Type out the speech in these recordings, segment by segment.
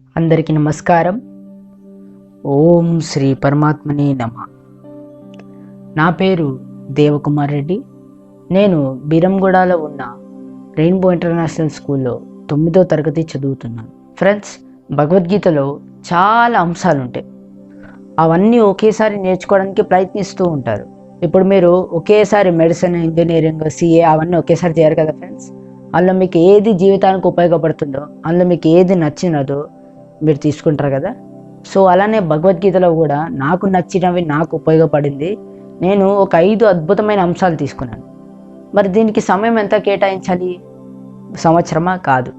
అందరికీ నమస్కారం. ఓం శ్రీ పరమాత్మనే నమ. నా పేరు దేవకుమార్ రెడ్డి. నేను బీరంగూడలో ఉన్న రెయిన్బో ఇంటర్నేషనల్ స్కూల్లో తొమ్మిదో తరగతి చదువుతున్నాను. ఫ్రెండ్స్ భగవద్గీతలో చాలా అంశాలు ఉంటాయి అవన్నీ ఒకేసారి నేర్చుకోవడానికి ప్రయత్నిస్తూ ఉంటారు. ఇప్పుడు మీరు ఒకేసారి మెడిసిన్ ఇంజనీరింగ్ సిఏ అవన్నీ ఒకేసారి చేయరు కదా ఫ్రెండ్స్? అందులో మీకు ఏది జీవితానికి ఉపయోగపడుతుందో అందులో మీకు ఏది నచ్చినదో మీరు తీసుకుంటారు కదా. సో అలానే భగవద్గీతలో కూడా నాకు నచ్చినవి నాకు ఉపయోగపడింది. నేను ఒక ఐదు అద్భుతమైన అంశాలు తీసుకున్నాను. మరి దీనికి సమయం ఎంత కేటాయించాలి? సంవత్సరమా? కాదు.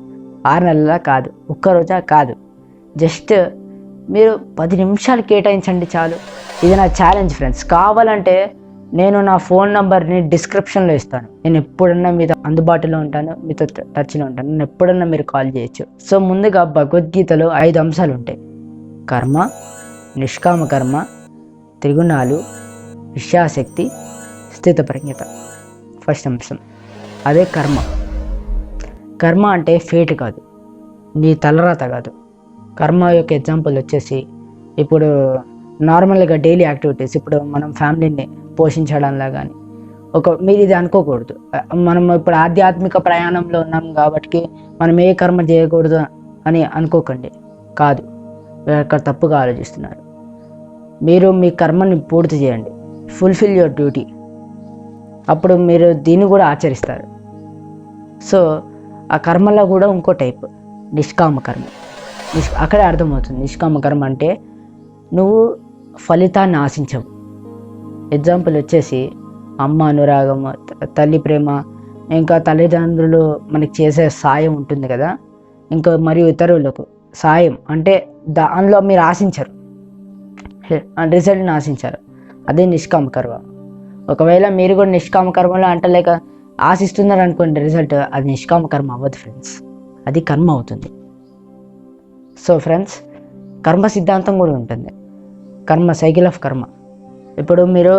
ఆరు నెలలా? కాదు. ఒక్కరోజా కాదు. జస్ట్ మీరు పది నిమిషాలు కేటాయించండి చాలు. ఇది నా ఛాలెంజ్ ఫ్రెండ్స్. కావాలంటే నేను నా ఫోన్ నంబర్ని డిస్క్రిప్షన్లో ఇస్తాను. నేను ఎప్పుడన్నా మీతో అందుబాటులో ఉంటాను మీతో టచ్లో ఉంటాను నేను ఎప్పుడన్నా మీరు కాల్ చేయొచ్చు. సో ముందుగా భగవద్గీతలో ఐదు అంశాలు ఉంటాయి. కర్మ నిష్కామ కర్మ త్రిగుణాలు విషయాశక్తి స్థితప్రజ్ఞత ఫస్ట్ అంశం. అదే కర్మ. కర్మ అంటే ఫేట్ కాదు. నీ తలరాత కాదు. కర్మ యొక్క ఎగ్జాంపుల్ వచ్చేసి ఇప్పుడు నార్మల్గా డైలీ యాక్టివిటీస్ ఇప్పుడు మనం ఫ్యామిలీని పోషించడంలా కానీ ఒక మీరు ఇది అనుకోకూడదు. మనం ఇప్పుడు ఆధ్యాత్మిక ప్రయాణంలో ఉన్నాం కాబట్టి మనం ఏ కర్మ చేయకూడదు అని అనుకోకండి. కాదు. అక్కడ తప్పుగా ఆలోచిస్తున్నారు. మీరు మీ కర్మని పూర్తి చేయండి. ఫుల్ఫిల్ యువర్ డ్యూటీ అప్పుడు మీరు దీన్ని కూడా ఆచరిస్తారు. సో ఆ కర్మలో కూడా ఇంకో టైప్. నిష్కామ కర్మ. నిష్ అక్కడే అర్థమవుతుంది. నిష్కామ కర్మ అంటే నువ్వు ఫలితాన్ని ఆశించవు. ఎగ్జాంపుల్ వచ్చేసి అమ్మ అనురాగం తల్లి ప్రేమ ఇంకా తల్లిదండ్రులు మనకి చేసే సాయం ఉంటుంది కదా. ఇంకా మరియు ఇతరులకు సాయం అంటే దానిలో మీరు ఆశించరు. రిజల్ట్ని ఆశించారు. అదే నిష్కామ కర్మ. ఒకవేళ మీరు కూడా నిష్కామ కర్మలో అంటే లేక ఆశిస్తున్నారు అనుకోండి రిజల్ట్ అది నిష్కామ కర్మ అవ్వదు ఫ్రెండ్స్ అది కర్మ అవుతుంది. సో ఫ్రెండ్స్ కర్మ సిద్ధాంతం కూడా ఉంటుంది. కర్మ సైకిల్ ఆఫ్ కర్మ. ఇప్పుడు మీరు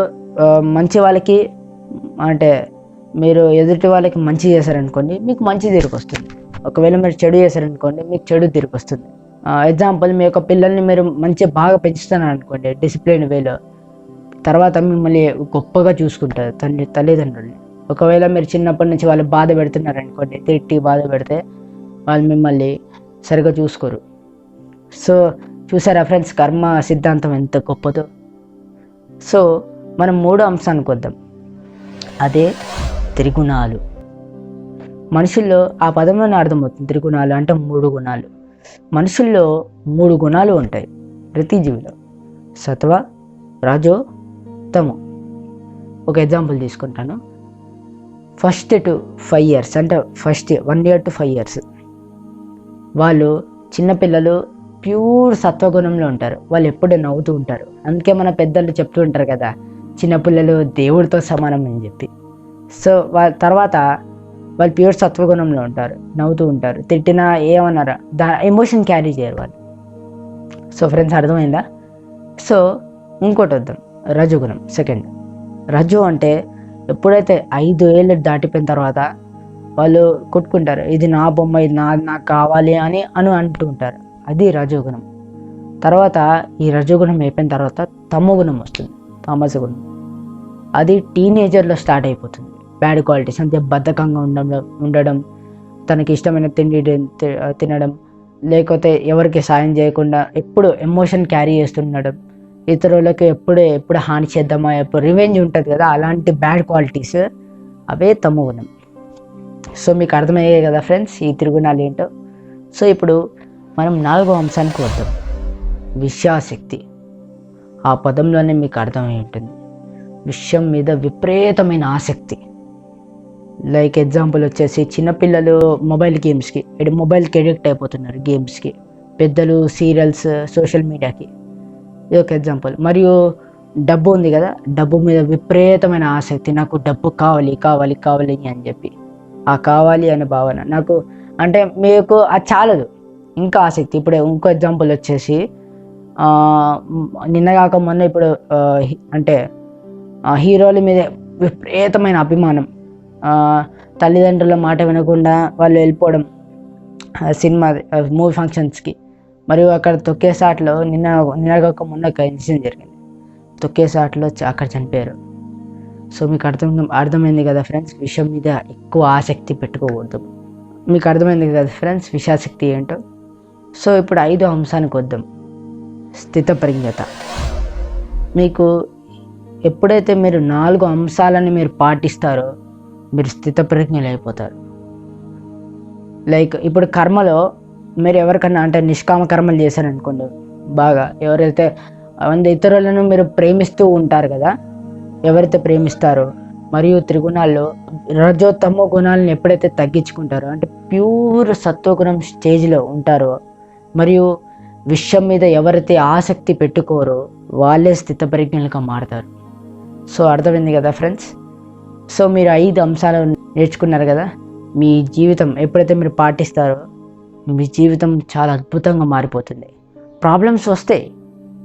మంచి వాళ్ళకి అంటే మీరు ఎదుటి వాళ్ళకి మంచి చేశారనుకోండి మీకు మంచి తిరిగి వస్తుంది. ఒకవేళ మీరు చెడు చేశారనుకోండి మీకు చెడు తిరిగి వస్తుంది. ఎగ్జాంపుల్ మీ యొక్క పిల్లల్ని మీరు మంచి బాగా పెంచుతున్నారు అనుకోండి డిసిప్లిన్ వేలో తర్వాత మిమ్మల్ని గొప్పగా చూసుకుంటారు తండ్రి తల్లిదండ్రుల్ని. ఒకవేళ మీరు చిన్నప్పటి నుంచి వాళ్ళు బాధ పెడుతున్నారు అనుకోండి తిట్టి బాధ పెడితే వాళ్ళు మిమ్మల్ని సరిగా చూసుకోరు. సో చూసారా ఫ్రెండ్స్ కర్మ సిద్ధాంతం ఎంత గొప్పదో? సో మనం మూడో అంశానికి వద్దాం. అదే త్రిగుణాలు. మనుషుల్లో ఆ పదంలోనే అర్థమవుతుంది త్రిగుణాలు అంటే మూడు గుణాలు. మనుషుల్లో మూడు గుణాలు ఉంటాయి ప్రతి జీవిలో. సత్వ రాజో తము. ఒక ఎగ్జాంపుల్ తీసుకుంటాను. ఫస్ట్ టు ఫైవ్ ఇయర్స్ అంటే first one year to five years. వాళ్ళు చిన్నపిల్లలు ప్యూర్ సత్వగుణంలో ఉంటారు. వాళ్ళు ఎప్పుడు నవ్వుతూ ఉంటారు. అందుకే మన పెద్దలు చెప్తూ ఉంటారు కదా చిన్నపిల్లలు దేవుడితో సమానం అని చెప్పి. సో వాళ్ళ తర్వాత వాళ్ళు ప్యూర్ సత్వగుణంలో ఉంటారు నవ్వుతూ ఉంటారు. తిట్టినా ఏమన్నారా దా ఎమోషన్ క్యారీ చేయరు వాళ్ళు. సో ఫ్రెండ్స్ అర్థమైందా? సో ఇంకోటి వద్దాం. రజుగుణం సెకండ్. రజు అంటే ఎప్పుడైతే ఐదు ఏళ్ళు దాటిపోయిన తర్వాత వాళ్ళు కొట్టుకుంటారు. ఇది నా బొమ్మ ఇది నా నాకు కావాలి అని అని అంటూ ఉంటారు. అది రజోగుణం. తర్వాత ఈ రజోగుణం అయిపోయిన తర్వాత తమోగుణం వస్తుంది తామస గుణం. అది టీనేజర్లో స్టార్ట్ అయిపోతుంది. బ్యాడ్ క్వాలిటీస్ అంటే బద్ధకంగా ఉండడం ఉండడం తనకి ఇష్టమైన తిండి తి- తినడం లేకపోతే ఎవరికి సాయం చేయకుండా ఎప్పుడు ఎమోషన్ క్యారీ చేస్తుండడం ఇతరులకు ఎప్పుడు ఎప్పుడు హాని చేద్దామా ఎప్పుడు రివెంజ్ ఉంటుంది కదా అలాంటి బ్యాడ్ క్వాలిటీస్ అవే తమ్ముగుణం గుణం. సో మీకు అర్థమయ్యాయి కదా ఫ్రెండ్స్ ఈ తిరుగుణాలు ఏంటో. సో ఇప్పుడు మనం నాలుగో అంశానికి వద్దాం. విషయాశక్తి ఆ పదంలోనే మీకు అర్థమై ఉంటుంది. విషయం మీద విపరీతమైన ఆసక్తి. లైక్ ఎగ్జాంపుల్ వచ్చేసి చిన్నపిల్లలు మొబైల్ గేమ్స్కి మొబైల్కి ఎడిక్ట్ అయిపోతున్నారు గేమ్స్కి. పెద్దలు సీరియల్స్ సోషల్ మీడియాకి. ఇది ఒక ఎగ్జాంపుల్. మరియు డబ్బు ఉంది కదా డబ్బు మీద విపరీతమైన ఆసక్తి. నాకు డబ్బు కావాలి కావాలి కావాలి అని చెప్పి. ఆ కావాలి అనే భావన. నాకు అంటే మీకు అది చాలదు. ఇంకా ఆసక్తి. ఇప్పుడు ఇంకో ఎగ్జాంపుల్ వచ్చేసి నిన్న కాక మొన్న ఇప్పుడు అంటే హీరోల మీద విపరీతమైన అభిమానం. తల్లిదండ్రుల మాట వినకుండా వాళ్ళు వెళ్ళిపోవడం సినిమా మూవీ ఫంక్షన్స్కి. మరియు అక్కడ తొక్కేసాట్లో నిన్న నిన్నగాక మొన్న ఒక ఇన్సిడెంట్ జరిగింది. తొక్కేసాట్లో చ- అక్కడ చనిపోయారు. సో మీకు అర్థం అర్థమైంది కదా ఫ్రెండ్స్ విషయం మీద ఎక్కువ ఆసక్తి పెట్టుకోకూడదు. మీకు అర్థమైంది కదా ఫ్రెండ్స్ విషాశక్తి ఏంటో? సో ఇప్పుడు ఐదో అంశానికి వద్దాం. స్థితప్రజ్ఞత మీకు ఎప్పుడైతే మీరు నాలుగు అంశాలని మీరు పాటిస్తారో మీరు స్థితప్రజ్ఞలు అయిపోతారు. లైక్ ఇప్పుడు కర్మలో మీరు ఎవరికన్నా అంటే నిష్కామ కర్మలు చేశారనుకోండి బాగా ఎవరైతే వంద ఇతరులను మీరు ప్రేమిస్తూ ఉంటారు కదా ఎవరైతే ప్రేమిస్తారో మరియు త్రిగుణాల్లో రజో గుణాలను ఎప్పుడైతే తగ్గించుకుంటారో అంటే ప్యూర్ సత్వగుణం స్టేజ్లో ఉంటారో మరియు విషయం మీద ఎవరైతే ఆసక్తి పెట్టుకోరో వాళ్ళే స్థితప్రజ్ఞలుగా మారుతారు. సో అర్థమైంది కదా ఫ్రెండ్స్? సో మీరు ఐదు అంశాలు నేర్చుకున్నారు కదా? మీ జీవితం ఎప్పుడైతే మీరు పాటిస్తారో మీ జీవితం చాలా అద్భుతంగా మారిపోతుంది. ప్రాబ్లమ్స్ వస్తాయి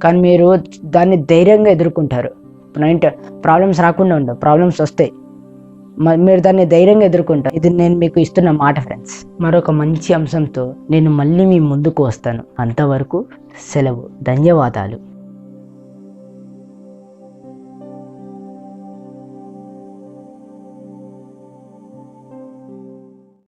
కానీ మీరు దాన్ని ధైర్యంగా ఎదుర్కొంటారు. నైంట ప్రాబ్లమ్స్ రాకుండా ఉండవు. ప్రాబ్లమ్స్ వస్తాయి మీరు దాన్ని ధైర్యంగా ఎదుర్కొంటారు. ఇది నేను మీకు ఇస్తున్న మాట ఫ్రెండ్స్ మరొక మంచి అంశంతో నేను మళ్ళీ మీ ముందుకు వస్తాను. అంతవరకు సెలవు. ధన్యవాదాలు.